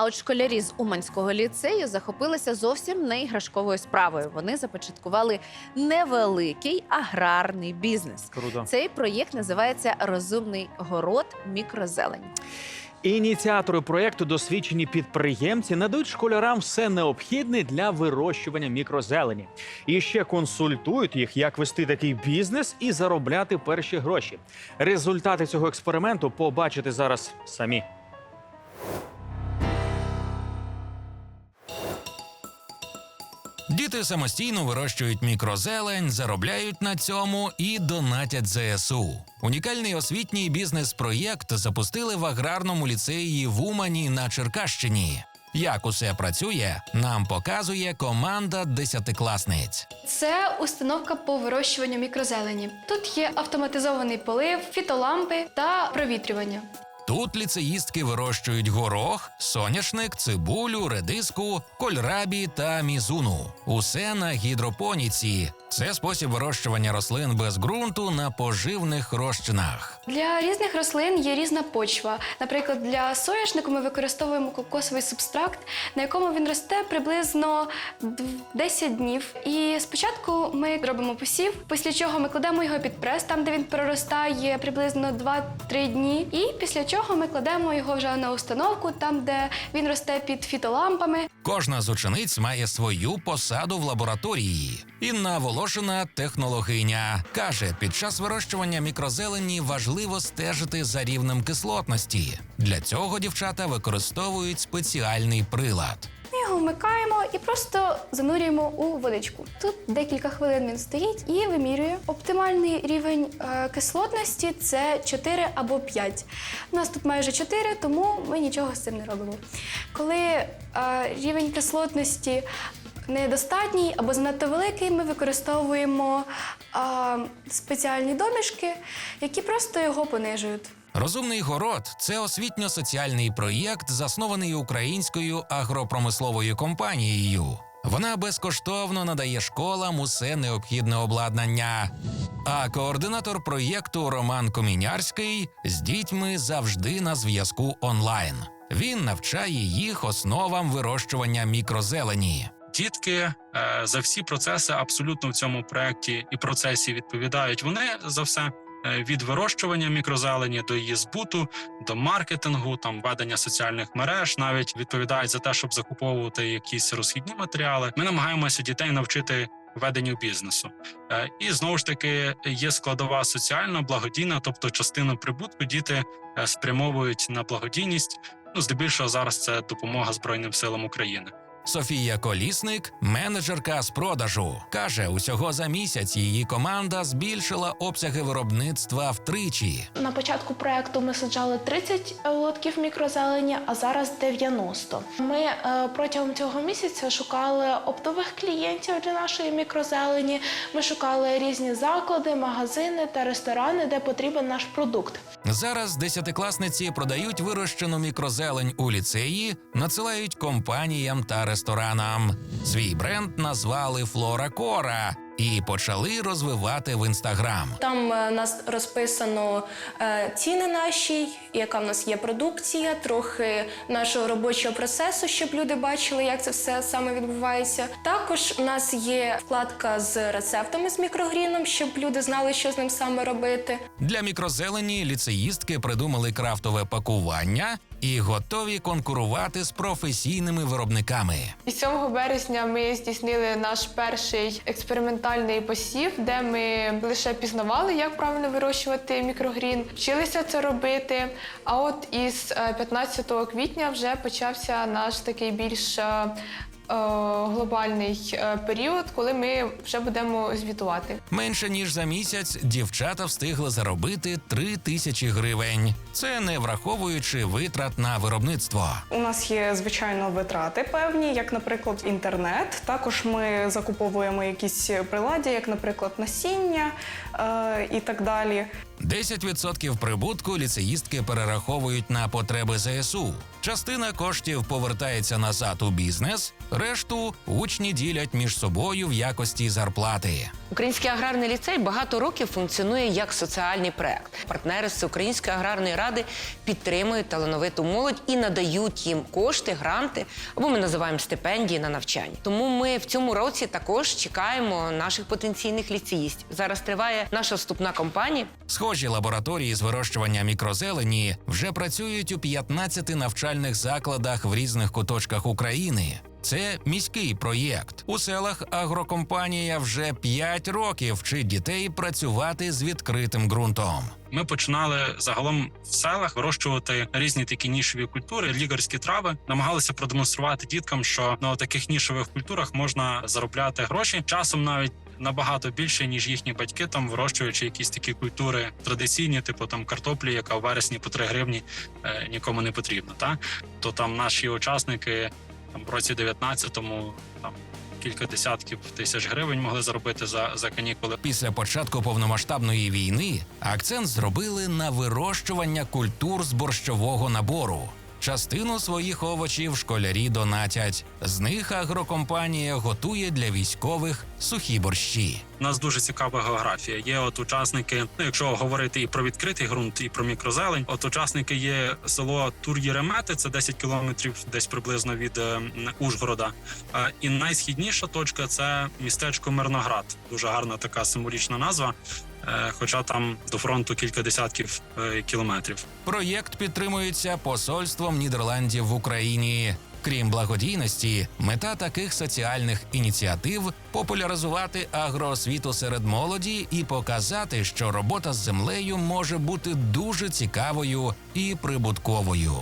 А от школярі з Уманського ліцею захопилися зовсім не іграшковою справою. Вони започаткували невеликий аграрний бізнес. Круто. Цей проєкт називається Розумний город мікрозелень. Ініціатори проєкту досвідчені підприємці надають школярам все необхідне для вирощування мікрозелені. І ще консультують їх, як вести такий бізнес і заробляти перші гроші. Результати цього експерименту побачите зараз самі. Самостійно вирощують мікрозелень, заробляють на цьому і донатять ЗСУ. Унікальний освітній бізнес-проєкт запустили в аграрному ліцеї в Умані на Черкащині. Як усе працює, нам показує команда десятикласниць. Це установка по вирощуванню мікрозелені. Тут є автоматизований полив, фітолампи та провітрювання. Тут ліцеїстки вирощують горох, соняшник, цибулю, редиску, кольрабі та мізуну. Усе на гідропоніці. Це спосіб вирощування рослин без ґрунту на поживних розчинах. Для різних рослин є різна почва. Наприклад, для соняшнику ми використовуємо кокосовий субстракт, на якому він росте приблизно д- 10 днів. І спочатку ми робимо посів, після чого ми кладемо його під прес, там де він проростає приблизно 2-3 дні. І після чого ми кладемо його вже на установку, там де він росте під фітолампами. Кожна з учениць має свою посаду в лабораторії. Інна Волошина, технологиня, каже, під час вирощування мікрозелені важливо стежити за рівнем кислотності. Для цього дівчата використовують спеціальний прилад. Його вмикаємо і просто занурюємо у водичку. Тут декілька хвилин він стоїть і вимірює. Оптимальний рівень е, кислотності це 4 або 5. У нас тут майже 4, тому ми нічого з цим не робимо. Коли е, рівень кислотності недостатній або занадто великий, ми використовуємо е, спеціальні домішки, які просто його понижують. Розумний город це освітньо-соціальний проєкт, заснований українською агропромисловою компанією. Вона безкоштовно надає школам усе необхідне обладнання. А координатор проєкту Роман Комінярський з дітьми завжди на зв'язку онлайн. Він навчає їх основам вирощування мікрозелені. Дітки е, за всі процеси абсолютно в цьому проєкті і процесі відповідають. Вони за все від вирощування мікрозелені до її збуту, до маркетингу, там ведення соціальних мереж, навіть відповідають за те, щоб закуповувати якісь розхідні матеріали. Ми намагаємося дітей навчити веденню бізнесу. Е, І знову ж таки є складова соціальна, благодійна, тобто частину прибутку діти е, спрямовують на благодійність. Ну, здебільшого зараз це допомога Збройним силам України. Софія Колісник, менеджерка з продажу, каже, усього за місяць її команда збільшила обсяги виробництва втричі. На початку проекту ми саджали 30 лотків мікрозелені, а зараз 90. Ми е, протягом цього місяця шукали оптових клієнтів для нашої мікрозелені. Ми шукали різні заклади, магазини та ресторани, де потрібен наш продукт. Зараз десятикласниці продають вирощену мікрозелень у ліцеї, надсилають компаніям та ресторанам. Свій бренд назвали Флора Кора і почали розвивати в інстаграм. Там е, нас розписано е, ціни наші, яка в нас є продукція, трохи нашого робочого процесу, щоб люди бачили, як це все саме відбувається. Також у нас є вкладка з рецептами з мікрогріном, щоб люди знали, що з ним саме робити. Для мікрозелені ліцеїстки придумали крафтове пакування і готові конкурувати з професійними виробниками. І 7 березня ми здійснили наш перший експериментальний посів, де ми лише пізнавали, як правильно вирощувати мікрогрін, вчилися це робити. А от із е, 15 квітня вже почався наш такий більш е, е, глобальний е, період, коли ми вже будемо звітувати. Менше ніж за місяць дівчата встигли заробити три тисячі гривень. Це не враховуючи витрат на виробництво. У нас є звичайно витрати певні, як, наприклад, інтернет. Також ми закуповуємо якісь приладі, як, наприклад, насіння е, і так далі. 10% прибутку ліцеїстки перераховують на потреби ЗСУ. Частина коштів повертається назад у бізнес, решту учні ділять між собою в якості зарплати. Український аграрний ліцей багато років функціонує як соціальний проект. Партнери з Української аграрної ради підтримують талановиту молодь і надають їм кошти, гранти або ми називаємо стипендії на навчання. Тому ми в цьому році також чекаємо наших потенційних ліцеїстів. Зараз триває наша вступна кампанія. Схожі лабораторії з вирощування мікрозелені вже працюють у 15 навчальних закладах в різних куточках України. Це міський проєкт. У селах агрокомпанія вже 5 років вчить дітей працювати з відкритим ґрунтом. Ми починали загалом в селах вирощувати різні такі нішові культури, лікарські трави. Намагалися продемонструвати діткам, що на таких нішових культурах можна заробляти гроші. Часом навіть набагато більше ніж їхні батьки, там вирощуючи якісь такі культури традиційні, типу там картоплі, яка в вересні по 3 гривні е, нікому не потрібна. Та то там наші учасники там році 19-му там кілька десятків тисяч гривень могли заробити за, за канікули. Після початку повномасштабної війни акцент зробили на вирощування культур з борщового набору. Частину своїх овочів школярі донатять. З них агрокомпанія готує для військових сухі борщі. У нас дуже цікава географія. Є от учасники. Ну, якщо говорити і про відкритий ґрунт, і про мікрозелень, от учасники є село Тур'єремети, це 10 кілометрів, десь приблизно від е, Ужгорода. Е, І найсхідніша точка це містечко Мирноград. Дуже гарна така символічна назва. е, Хоча там до фронту кілька десятків е, кілометрів. Проєкт підтримується посольством Нідерландів в Україні. Крім благодійності, мета таких соціальних ініціатив популяризувати агроосвіту серед молоді і показати, що робота з землею може бути дуже цікавою і прибутковою.